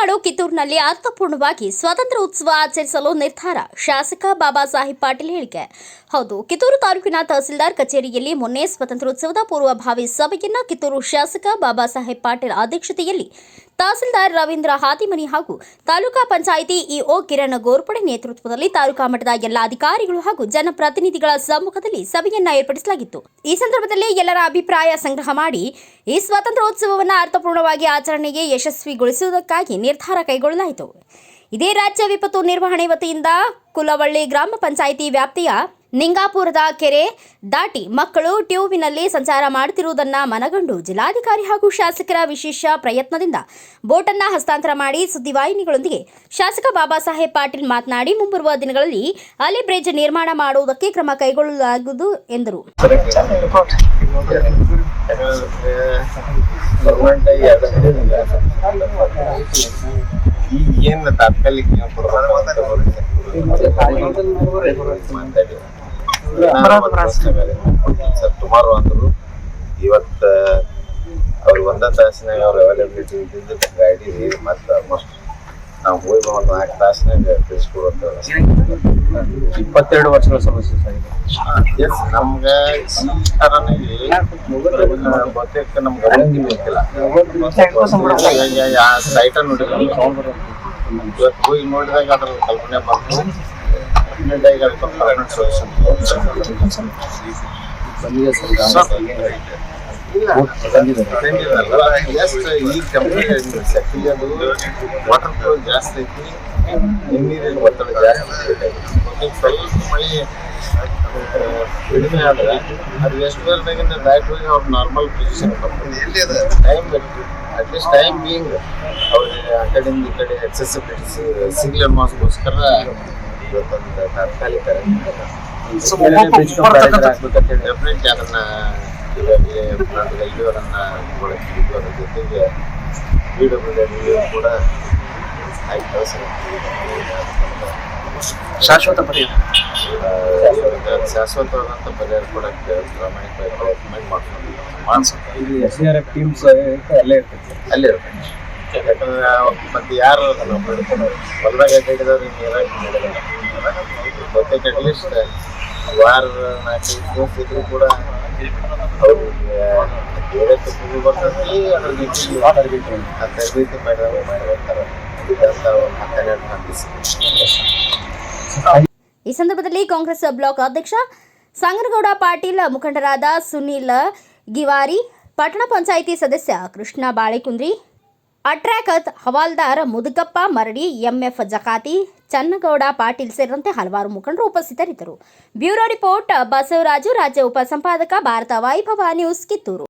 ತಮಿಳುನಾಡು ಕಿತ್ತೂರಿನಲ್ಲಿ ಅರ್ಥಪೂರ್ಣವಾಗಿ ಸ್ವಾತಂತ್ರ್ಯ ಉತ್ಸವ ಆಚರಿಸಲು ನಿರ್ಧಾರ. ಶಾಸಕ ಬಾಬಾ ಸಾಹೇಬ್ ಪಾಟೀಲ್ ಹೇಳಿಕೆ. ಹೌದು, ಕಿತ್ತೂರು ತಾಲೂಕಿನ ತಹಸೀಲ್ದಾರ್ ಕಚೇರಿಯಲ್ಲಿ ಮೊನ್ನೆ ಸ್ವಾತಂತ್ರ್ಯೋತ್ಸವದ ಪೂರ್ವಭಾವಿ ಸಭೆಯನ್ನು ಕಿತ್ತೂರು ಶಾಸಕ ಬಾಬಾ ಸಾಹೇಬ್ ಪಾಟೀಲ್ ಅಧ್ಯಕ್ಷತೆಯಲ್ಲಿ ತಹಸೀಲ್ದಾರ್ ರವೀಂದ್ರ ಹಾದಿಮನಿ ಹಾಗೂ ತಾಲೂಕಾ ಪಂಚಾಯಿತಿ ಇಒ ಕಿರಣ್ ಗೋರ್ಪಡೆ ನೇತೃತ್ವದಲ್ಲಿ ತಾಲೂಕಾ ಮಟ್ಟದ ಎಲ್ಲ ಅಧಿಕಾರಿಗಳು ಹಾಗೂ ಜನಪ್ರತಿನಿಧಿಗಳ ಸಮ್ಮುಖದಲ್ಲಿ ಸಭೆಯನ್ನ ಏರ್ಪಡಿಸಲಾಗಿತ್ತು. ಈ ಸಂದರ್ಭದಲ್ಲಿ ಎಲ್ಲರ ಅಭಿಪ್ರಾಯ ಸಂಗ್ರಹ ಮಾಡಿ, ಈ ಸ್ವಾತಂತ್ರ್ಯೋತ್ಸವವನ್ನು ಅರ್ಥಪೂರ್ಣವಾಗಿ ಆಚರಣೆಗೆ ಯಶಸ್ವಿಗೊಳಿಸುವುದಕ್ಕಾಗಿ ನಿರ್ಧಾರ ಕೈಗೊಳ್ಳಲಾಯಿತು. ಇದೇ ರಾಜ್ಯ ವಿಪತ್ತು ನಿರ್ವಹಣೆ ವತಿಯಿಂದ ಕುಲವಳ್ಳಿ ಗ್ರಾಮ ಪಂಚಾಯಿತಿ ವ್ಯಾಪ್ತಿಯ ನಿಂಗಾಪುರದ ಕೆರೆ ದಾಟಿ ಮಕ್ಕಳು ಟ್ಯೂಬಿನಲ್ಲಿ ಸಂಚಾರ ಮಾಡುತ್ತಿರುವುದನ್ನು ಮನಗಂಡು ಜಿಲ್ಲಾಧಿಕಾರಿ ಹಾಗೂ ಶಾಸಕರ ವಿಶೇಷ ಪ್ರಯತ್ನದಿಂದ ಬೋಟನ್ನು ಹಸ್ತಾಂತರ ಮಾಡಿ ಸುದ್ದಿವಾಹಿನಿಗಳೊಂದಿಗೆ ಶಾಸಕ ಬಾಬಾ ಸಾಹೇಬ್ ಪಾಟೀಲ್ ಮಾತನಾಡಿ ಮುಂಬರುವ ದಿನಗಳಲ್ಲಿ ಅಲ್ಲಿ ಬ್ರಿಡ್ಜ್ ನಿರ್ಮಾಣ ಮಾಡುವುದಕ್ಕೆ ಕ್ರಮ ಕೈಗೊಳ್ಳಲಾಗುವುದು ಎಂದರು. ತಾತ್ಕಾಲಿಕ ಸರ್ ಟುಮಾರೋ ಅಂದ್ರು ಇವತ್ತ ಅವ್ರು ಒಂದ ತಾಸಿನಾಗ ಅವ್ರ ಅವೈಲಬಿಲಿಟಿ ಇದ್ದಿದ್ದು ಗಾಡಿ ಮತ್ತೆ ಆಲ್ಮೋಸ್ಟ್ ನಾವು ಹೋಗಿ ಒಂದು ನಾಲ್ಕು ತಾಸಿನಾಗ ತಿಳಿಸ್ಕೊಡುವಂತ ಇಪ್ಪತ್ತೆರಡು ವರ್ಷಗಳ ಸಮಸ್ಯೆ ಸರ್. ಎಸ್ ನಮ್ಗ ತರನಾಗಿ ಬಹುತೇಕ ನಮ್ಗೆ ಗಮನಕ್ಕೆ ಬೇಕಿಲ್ಲ. ಆ ಸೈಟ ನೋಡಿಲ್ಲ ಇವತ್ತು ಹೋಗಿ ನೋಡಿದಾಗ ಅದ್ರ ಕಲ್ಪನೆ ಬಂತು. ಈ ವಾಟರ್ ಫ್ಲೋ ಜಾಸ್ತಿ ಐತಿ ನೀರಿನ ಒತ್ತಡ ಜಾಸ್ತಿ ಮಳೆ ಕಡಿಮೆ ಆದ್ರೆ ಅದು ಎಷ್ಟು ಬೇರ್ದಾಗಿಂದ ಹೋಗಿ ಅವ್ರ ನಾರ್ಮಲ್ ಪೊಸಿಷನ್ ಟೈಮ್ ಬೇಕು ಅಟ್ಲೀಸ್ಟ್ ಟೈಮ್ ಬೀಂಗ್ ಅವ್ರಿಗೆ ಈ ಕಡೆ ಎಕ್ಸೆಸಿಬಿಲಿಟಿ ಸಿಗ್ಲಿ ಅನ್ನೋಸ್ಕೋಸ್ಕರ ಇವತ್ತೊಂದು ತಾತ್ಕಾಲಿಕ ಅದನ್ನ ಈಗಾಗಲೇ ಜೊತೆಗೆ ಕೂಡ ಶಾಶ್ವತ ಪರಿಹಾರ ಶಾಶ್ವತವಾದಂಥ ಪರಿಹಾರ ಕೊಡಕ್ಕೆ ಪ್ರಾಮಾಣಿಕವಾಗಿ ಮಾಡ್ಕೊಂಡು ಇಲ್ಲಿ S D R F teams ಅಲ್ಲೇ ಇರ್ತೈತೆ ಅಲ್ಲೇ ಮತ್ತೆ ಯಾರು ಹೊಲದಾಗ ವಾರ ನಾಲ್ಕು ಇದ್ರು ಕೂಡ ಈ ಸಂದರ್ಭದಲ್ಲಿ ಕಾಂಗ್ರೆಸ್ ಬ್ಲಾಕ್ ಅಧ್ಯಕ್ಷ ಸಾಂಗರಗೌಡ ಪಾಟೀಲ್, ಮುಖಂಡರಾದ ಸುನೀಲ್ ಗಿವಾರಿ, ಪಟ್ಟಣ ಪಂಚಾಯಿತಿ ಸದಸ್ಯ ಕೃಷ್ಣ ಬಾಳೆಕುಂದ್ರಿ ಅಟ್ರಾಕತ್ ಹವಾಲ್ದಾರ್ ಮುದುಕಪ್ಪ ಮರಡಿ, ಎಂಎಫ್ ಜಕಾತಿ, ಚನ್ನಗೌಡ, ಪಾಟೀಲ್ ಸೇರಿದಂತೆ ಹಲವಾರು ಮುಖಂಡರು ಉಪಸ್ಥಿತರಿದ್ದರು. ಬ್ಯೂರೋ ರಿಪೋರ್ಟ್, ಬಸವರಾಜು, ರಾಜ್ಯ ಉಪಸಂಪಾದಕ Bharatha Vaibhava news, Kittur.